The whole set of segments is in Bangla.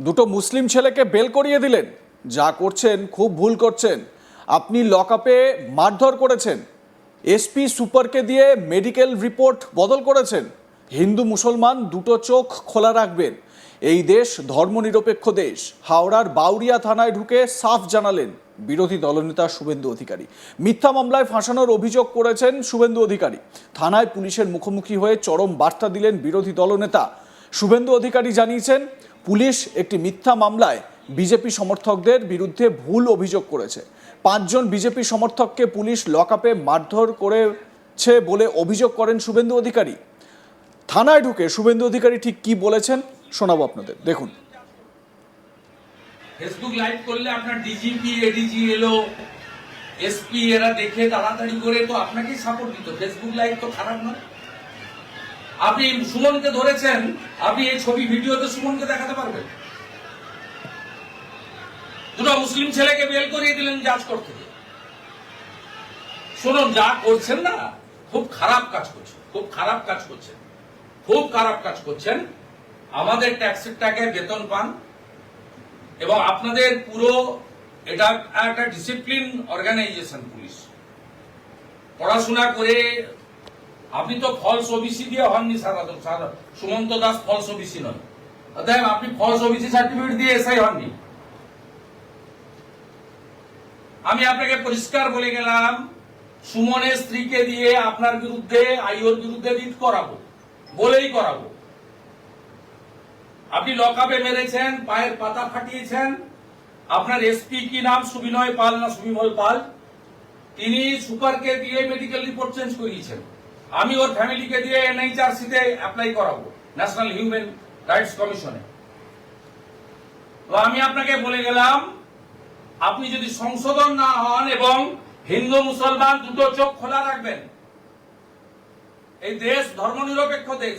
দুটো মুসলিম ছেলেকে বেল করিয়ে দিলেন। যা করছেন, খুব ভুল করছেন। আপনি লক আপে মারধর করেছেন। এসপি সুপারকে দিয়ে মেডিকেল রিপোর্ট বদল করেছেন। হিন্দু মুসলমান দুটো চোখ খোলা রাখবেন। এই দেশ ধর্মনিরপেক্ষ দেশ। হাওড়ার বাউরিয়া থানায় ঢুকে সাফ জানালেন বিরোধী দলনেতা শুভেন্দু অধিকারী। মিথ্যা মামলায় ফাঁসানোর অভিযোগ করেছেন শুভেন্দু অধিকারী। থানায় পুলিশের মুখোমুখি হয়ে চরম বার্তা দিলেন বিরোধী দলনেতা শুভেন্দু অধিকারী জানিয়েছেন, পুলিশ একটি মিথ্যা মামলায় বিজেপি সমর্থকদের বিরুদ্ধে ভুল অভিযোগ করেছে। পাঁচজন বিজেপি সমর্থককে পুলিশ লকআপে মারধর করেছে বলে অভিযোগ করেন শুভেন্দু অধিকারী। থানায় ঢুকে শুভেন্দু অধিকারী ঠিক কি বলেছেন শোনাবো আপনাদের। দেখুন। ফেসবুক লাইভ করলে আপনার ডিজিপি এডিজি এলো এসপি এরা দেখে তাড়াতাড়ি করে তো আপনাকেই সাপোর্ট দিত। ফেসবুক লাইভ তো খারাপ নয়। আপনি সুমনকে ধরেছেন, আপনি এই ছবি, ভিডিওতে সুমনকে দেখাতে পারবেন? দুটো মুসলিম ছেলেকে বেল করিয়ে দিলেন জাজ করতে শুনুন, যা করছেন না, খুব খারাপ কাজ করছেন, খুব খারাপ কাজ করছেন, খুব খারাপ কাজ করছেন। আমাদের ট্যাক্সের টাকায় বেতন পান এবং আপনাদের পুরো এটা একটা ডিসিপ্লিন অর্গানাইজেশন পুলিশ। পড়াশোনা করে আপনি তো ফলস ওবিসি দিয়ে হননি সারা সুমন্ত দাস ফলস ওবিসি নয়। অতএব আপনি ফলস ওবিসি সার্টিফিকেট দিয়ে এসআই হননি। আমি আপনাকে পরিষ্কার বলে গেলাম, সুমনের স্ত্রীকে দিয়ে আপনার বিরুদ্ধে, আইওর বিরুদ্ধে রিট করাবো, বলেই করাবো। আপনি লকআপে মেরেছেন, পায়ের পাতা ফাটিয়েছেন, আপনার এসপি কি নাম? সুবিনয় পাল না সুবিমল পাল? তিনি সুপারকে দিয়ে মেডিকেল রিপোর্ট চেঞ্জ করিয়েছেন। আমি ওর ফ্যামিলিকে দিয়ে এনএইচআরসি তে অ্যাপ্লাই করাবো ন্যাশনাল হিউম্যান রাইটস কমিশনে তো আমি আপনাকে বলে গেলাম, আপনি যদি সংশোধন না হন এবং হিন্দু মুসলমান দুটো চোখ খোলা রাখবেন, এই দেশ ধর্মনিরপেক্ষ দেশ,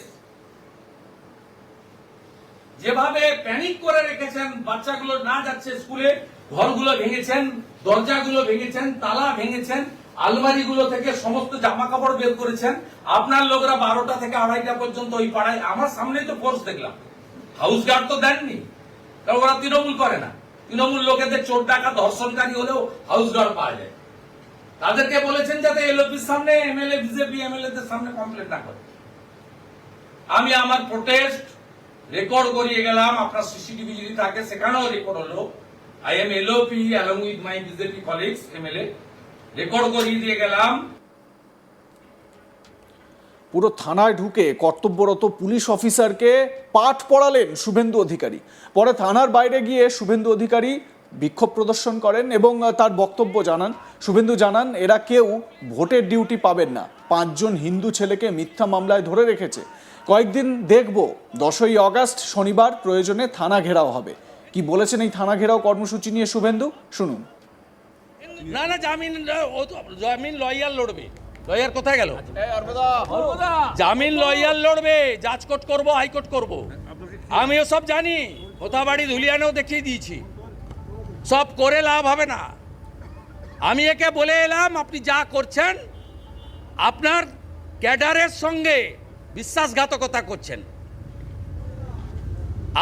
যেভাবে প্যানিক করে রেখেছেন, বাচ্চাগুলো না যাচ্ছে স্কুলে, ঘরগুলো ভেঙেছেন, দরজাগুলো ভেঙেছেন, তালা ভেঙেছেন আলমারিগুলো থেকে সমস্ত জামা কাপড় বের করেছেন। আপনার লোকরা বারোটা থেকে আড়াইটা পর্যন্ত ওই পাড়ায়। আমার সামনেই তো ফোর্স দেখলাম। হাউস গার্ড তো দেননি। কারণ ওরা তৃণমূল করে না। তৃণমূল লোকেদের চোর ডাকা ধর্ষণকারী হলেও হাউস গার্ড পাওয়া যায়। তাদেরকে বলেছেন যাতে এলওপির সামনে এমএলএ, বিজেপি এমএলএ দের সামনে কমপ্লেন না করে। আমি আমার প্রোটেস্ট রেকর্ড করিয়ে গেলাম। আপনার সিসিটিভি যদি থাকে, সেখানেও রেকর্ড হলো। I am LOP along with my BJP colleagues MLA record করিয়ে দিয়ে গেলাম। পুরো থানায় ঢুকে কর্তব্যরত পুলিশ অফিসারকে পাঠ পড়ালেন শুভেন্দু অধিকারী। পরে থানার বাইরে গিয়ে শুভেন্দু অধিকারী বিক্ষোভ প্রদর্শন করেন এবং তার বক্তব্য জানান। শুভেন্দু জানান, এরা কেউ ভোটের ডিউটি পাবেন না। পাঁচজন হিন্দু ছেলেকে মিথ্যা মামলায় ধরে রেখেছে। কয়েকদিন দেখব। দশই অগাস্ট, শনিবার প্রয়োজনে থানা ঘেরাও হবে। কি বলেছেন এই থানা ঘেরাও কর্মসূচি নিয়ে শুভেন্দু? শুনুন। না না জামিন ও তো জামিন লয়ার লড়বে। লয়ার কোথায় গেল? জামিন লয়ার লড়বে জাজ কোর্ট করব হাইকোর্ট করব। আমিও সব জানি কোথাবাড়ি ধুলিয়ানেও দেখিয়ে দিয়েছি। সব করে লাভ হবে না। আমি একে বলে এলাম আপনি যা করছেন আপনার ক্যাডারের সঙ্গে বিশ্বাসঘাতকতা করছেন।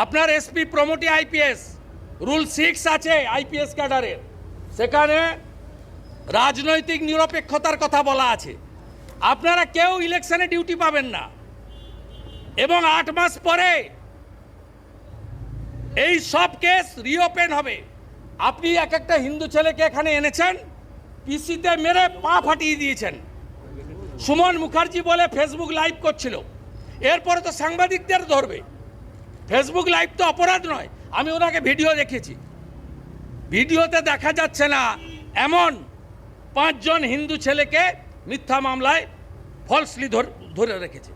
আপনার SP promotee IPS rule six আছে আইপিএস ক্যাডারের। সেখানে রাজনৈতিক নিরপেক্ষতার কথা বলা আছে। আপনারা কেউ ইলেকশনে ডিউটি পাবেন না। এবং আট মাস পরে এই সব কেস রিওপেন হবে। আপনি এক একটা হিন্দু ছেলেকে এখানে এনেছেন, পিসিতে মেরে পা ফাটিয়ে দিয়েছেন। সুমন মুখার্জি বলে ফেসবুক লাইভ করছিল। এরপরে তো সাংবাদিকদের ধরবে। ফেসবুক লাইভ তো অপরাধ নয়। আমি ওনাকে ভিডিও দেখেছি। ভিডিওতে দেখা যাচ্ছে না, এমন পাঁচজন হিন্দু ছেলেকে মিথ্যা মামলায় ফলসলি ধরে রেখেছে।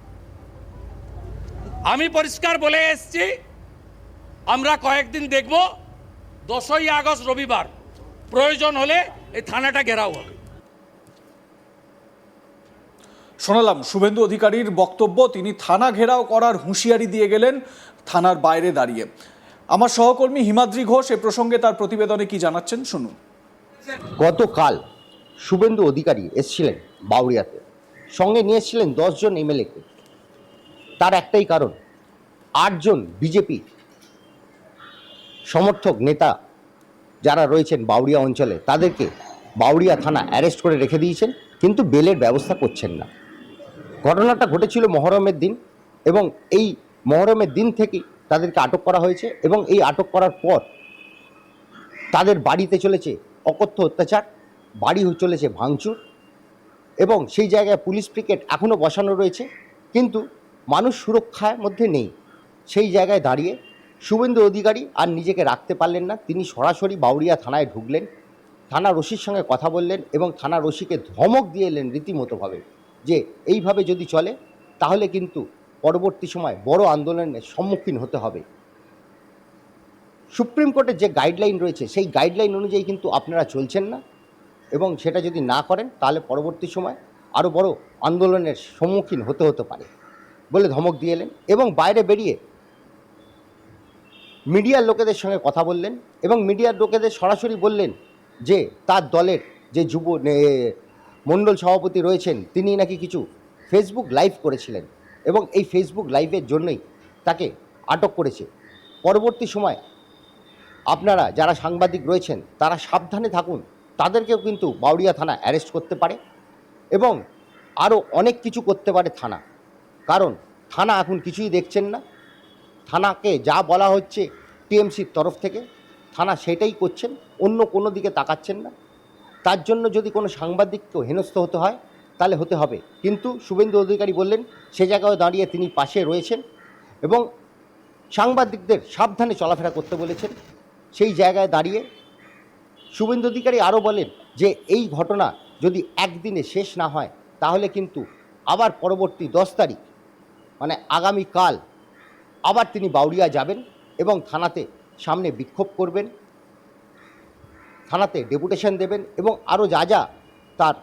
আমি পরিষ্কার বলে এসছি আমরা কয়েকদিন দেখব দশই আগস্ট রবিবার প্রয়োজন হলে এই থানাটা ঘেরাও হবে। শোনালাম শুভেন্দু অধিকারীর বক্তব্য তিনি থানা ঘেরাও করার হুঁশিয়ারি দিয়ে গেলেন থানার বাইরে দাঁড়িয়ে। আমার সহকর্মী হিমাদ্রি ঘোষ এ প্রসঙ্গে তার প্রতিবেদনে কি জানাচ্ছেন শুনুন। গতকাল শুভেন্দু অধিকারী এসেছিলেন বাউরিয়াতে। সঙ্গে নিয়ে এসেছিলেন দশজন এমএলএকে। তার একটাই কারণ, আটজন বিজেপি সমর্থক নেতা যারা রয়েছেন বাউরিয়া অঞ্চলে, তাদেরকে বাউরিয়া থানা অ্যারেস্ট করে রেখে দিয়েছেন, কিন্তু বেলের ব্যবস্থা করছেন না। ঘটনাটা ঘটেছিল মহরমের দিন এবং এই মহরমের দিন থেকেই তাদেরকে আটক করা হয়েছে এবং এই আটক করার পর তাদের বাড়িতে চলেছে অকথ্য অত্যাচার। বাড়ি চলেছে ভাঙচুর এবং সেই জায়গায় পুলিশ ব্রিগেড এখনও বসানো রয়েছে। কিন্তু মানুষ সুরক্ষার মধ্যে নেই। সেই জায়গায় দাঁড়িয়ে শুভেন্দু অধিকারী আর নিজেকে রাখতে পারলেন না। তিনি সরাসরি বাউরিয়া থানায় ঢুকলেন। থানা রশির সঙ্গে কথা বললেন এবং থানা রশিকে ধমক দিয়ে এলেন রীতিমতোভাবে যে এইভাবে যদি চলে, তাহলে কিন্তু পরবর্তী সময় বড় আন্দোলনের সম্মুখীন হতে হবে। সুপ্রিম কোর্টের যে গাইডলাইন রয়েছে, সেই গাইডলাইন অনুযায়ী কিন্তু আপনারা চলছেন না। এবং সেটা যদি না করেন, তাহলে পরবর্তী সময় আরও বড় আন্দোলনের সম্মুখীন হতে হতে পারে বলে ধমক দিয়ে এলেন এবং বাইরে বেরিয়ে মিডিয়ার লোকেদের সঙ্গে কথা বললেন এবং মিডিয়ার লোকেদের সরাসরি বললেন যে তার দলের যে যুব মণ্ডল সভাপতি রয়েছেন, তিনি নাকি কিছু ফেসবুক লাইভ করেছিলেন এবং এই ফেসবুক লাইভের জন্যই তাকে আটক করেছে। পরবর্তী সময় আপনারা যারা সাংবাদিক রয়েছেন, তারা সাবধানে থাকুন। তাদেরকেও কিন্তু বাউরিয়া থানা অ্যারেস্ট করতে পারে এবং আরও অনেক কিছু করতে পারে থানা। কারণ থানা এখন কিছুই দেখছেন না। থানাকে যা বলা হচ্ছে টিএমসির তরফ থেকে, থানা সেটাই করছেন, অন্য কোনো দিকে তাকাচ্ছেন না। তার জন্য যদি কোনো সাংবাদিককেও হেনস্থ হতে হয়, তাহলে হতে হবে। কিন্তু শুভেন্দু অধিকারী বললেন, সে জায়গায় দাঁড়িয়ে তিনি পাশে রয়েছেন এবং সাংবাদিকদের সাবধানে চলাফেরা করতে বলেছেন। সেই জায়গায় দাঁড়িয়ে শুভেন্দু অধিকারী আরও বলেন যে এই ঘটনা যদি একদিনে শেষ না হয়, তাহলে কিন্তু আবার পরবর্তী দশ তারিখ মানে আগামীকাল আবার তিনি বাউরিয়া যাবেন এবং থানাতে সামনে বিক্ষোভ করবেন, থানাতে ডেপুটেশন দেবেন এবং আরও যা যা তার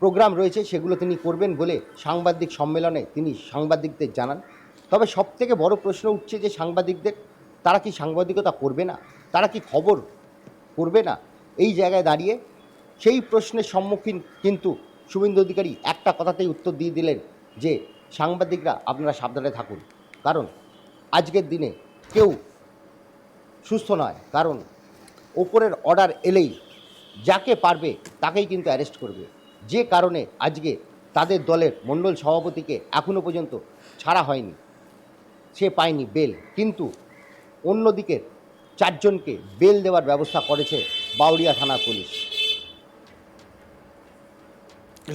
প্রোগ্রাম রয়েছে সেগুলো তিনি করবেন বলে সাংবাদিক সম্মেলনে তিনি সাংবাদিকদের জানান। তবে সবথেকে বড় প্রশ্ন উঠছে যে সাংবাদিকদের, তারা কি সাংবাদিকতা করবে না? তারা কি খবর করবে না, এই জায়গায় দাঁড়িয়ে সেই প্রশ্নের সম্মুখীন কিন্তু শুভেন্দু অধিকারী একটা কথাতেই উত্তর দিয়ে দিলেন যে, সাংবাদিকরা আপনারা সাবধানে থাকুন। কারণ আজকের দিনে কেউ সুস্থ নয়। কারণ ওপরের অর্ডার এলেই যাকে পারবে তাকেই কিন্তু অ্যারেস্ট করবে। যে কারণে আজকে তাদের দলের মণ্ডল সভাপতিকে এখনও পর্যন্ত ছাড়া হয়নি। সে পায়নি বেল। কিন্তু অন্যদিকে চারজনকে বেল দেওয়ার ব্যবস্থা করেছে বাউরিয়া থানা পুলিশ।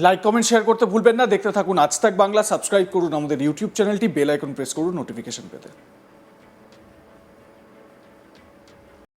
লাইক কমেন্ট শেয়ার করতে ভুলবেন না। দেখতে থাকুন আজ তাক বাংলা। সাবস্ক্রাইব করুন আমাদের ইউটিউব চ্যানেলটি বেল আইকন প্রেস করুন নোটিফিকেশন পেতে।